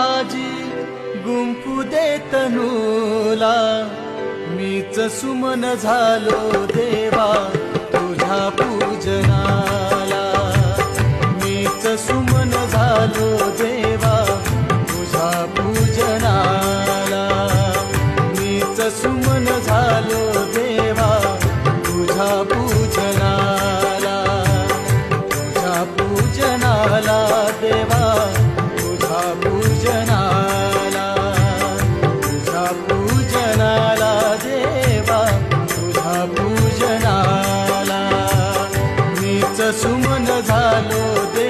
आजी गुंफू दे तनूला मीच सुमन झालो देवा तुझ्या पूजनाला. मीच सुमन झालो देवा तुझ्या पूजनाला. मीच सुमन झालो देवा तुझ्या पूजनाला. तुझ्या पूजनाला देवा. सुमन झालो दे